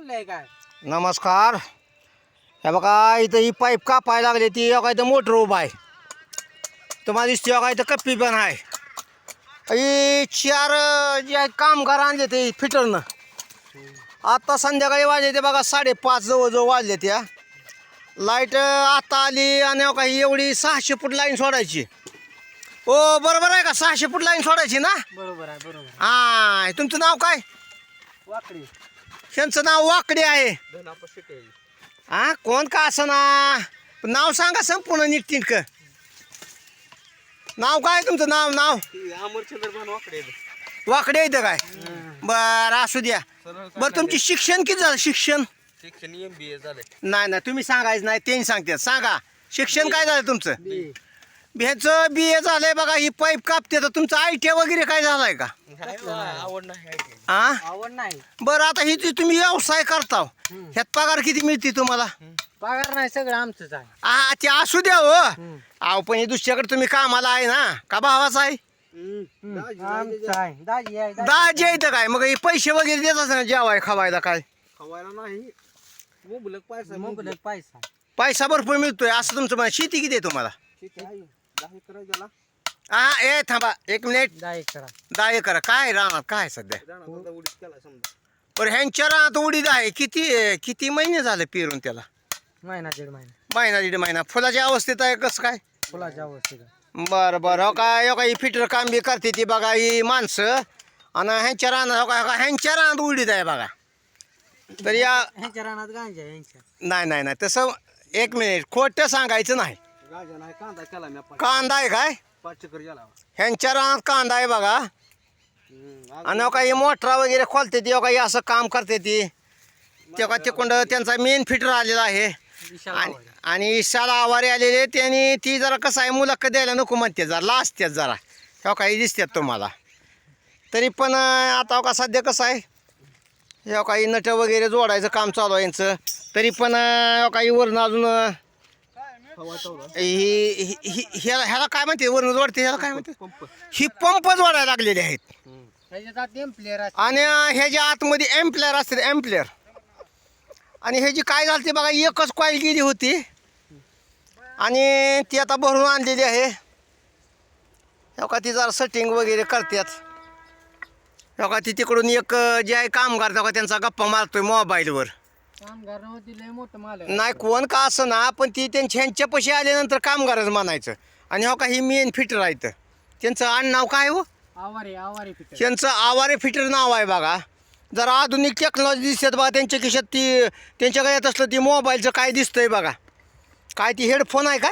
काय नमस्कार. हे बघा इथं ही पाईप कापायला लागली ती काय इथं मोटर उभा आहे. तुम्हाला दिसते काय इथं कप्पी पण आहे. ही चार जे आहेत कामगार आणले ते फिटरनं. आता संध्याकाळी वाजले ते बघा साडेपाच जवळजवळ वाजले त्या लाइट आता आली आणि हो काही एवढी सहाशे फूट लाईन सोडायची. ओ बरोबर आहे का? सहाशे फूट लाईन सोडायची ना? बरोबर आहे बरोबर हा तुमचं नाव काय? वाकडी. त्यांचं नाव वाकडे आहे. हा कोण का असं ना? नाव सांगा संपूर्ण नीटनीटक नाव काय तुमचं? नाव नाव? वाकडे वाकडे येतं काय? बरं असू द्या. बरं तुमचे शिक्षण किती झालं? शिक्षण? शिक्षण एम बी ए झालंय. नाही नाही तुम्ही सांगायचं नाही त्यांनी सांगतात. सांगा. शिक्षण काय झालं तुमचं? ह्याचं बी ए झालंय बघा ही पाईप कापते. तर तुमचं आय टी वगैरे काय झालाय का? आवड नाही हा? आवड नाही. बरं आता ही जी तुम्ही व्यवसाय करता ह्यात पगार किती मिळते तुम्हाला? पगार नाही सगळं आमचंच आहे. हा ते असू द्या हो. अहो पण हे दुसऱ्याकडे तुम्ही कामाला आहे ना. का भावाचा आहे? आमचं आहे. दाजी आहे दाजी येतं काय? मग हे पैसे वगैरे देतात ना जेवाय खावायला काय? खवायला नाही. मुबलक पैसा मुबलक पैसा. पैसा भरपूर मिळतोय. असं तुमचं. शेती किती आहे तुम्हाला? हा ए थांबा एक मिनिट. दहा एकर दहा एकर काय राहणार काय सध्या? बरं ह्यांच्या रानात उडीद आहे. किती किती महिने झाले पेरून त्याला? महिना दीड महिना. महिना दीड महिना. फुलाच्या अवस्थेत आहे कसं काय? फुलाच्या अवस्थेत बरं बरं. हो काय हो काय फिटर काम बी करते ती बघा ही माणसं. आणि ह्यांच्या रानात हो काय हो काय ह्यांच्या रानात उडीद आहे बघा. तर या ह्यांच्या रानात गांजा आहे यांच्या नाही नाही नाही. तसं एक मिनिट. खोटं सांगायचं नाही. कांदा केला मी कांदा आहे काय? पाच चक्कर गेला ह्यांच्या रानात कांदा आहे बघा. आणि हो काही मोटरा वगैरे खोलते ती हो काही असं काम करते ती. तेव्हा तिकडं त्यांचा मेन फिटर आलेला आहे. आणि आणि ईशाला आवारे आलेले त्यांनी ती जरा कसं आहे मुलाखत द्यायला नको म्हणते जरा लाजतात जरा. हो काही दिसतात तुम्हाला. तरी पण अं, आता का सध्या कसं आहे हे काही नट वगैरे जोडायचं काम चालू आहे यांचं. तरी पण अं, काही वरण अजून अं, ही ही- ही- ह्याला ह्याला काय म्हणते? वरण जोडते ह्याला काय म्हणते? पंप. ही पंप जोडायला लागलेले आहेत. आणि ह्याच्या आतमध्ये एम्प्लेअर असते एम्प्लेअर आणि ह्याची काय झालं ते बघा एकच कॉईल गेली होती. आणि ती आता भरून आणलेली आहे. हो का ती जरा सेटिंग वगैरे करतात. हो का ती तिकडून एक जे आहे कामगार हो का त्यांचा गप्पा मारतोय मोबाईलवर. कामगार नव्हती लय मोठं माल नाही कोण का असं ना पण ती त्यांच्या ह्यांच्या पैसे आल्यानंतर कामगारच म्हणायचं. आणि हो का ही मेन फिटर आहेत. त्यांचं आडनाव काय हो? आवारे आवारे पिठ त्यांचं आवारे फिटर नाव आहे बघा. जरा आधुनिक टेक्नॉलॉजी दिसतात बघा त्यांच्या खिशात ती त्यांच्या येत असलं ती मोबाईलचं काय दिसतंय बघा. काय ती हेडफोन आहे का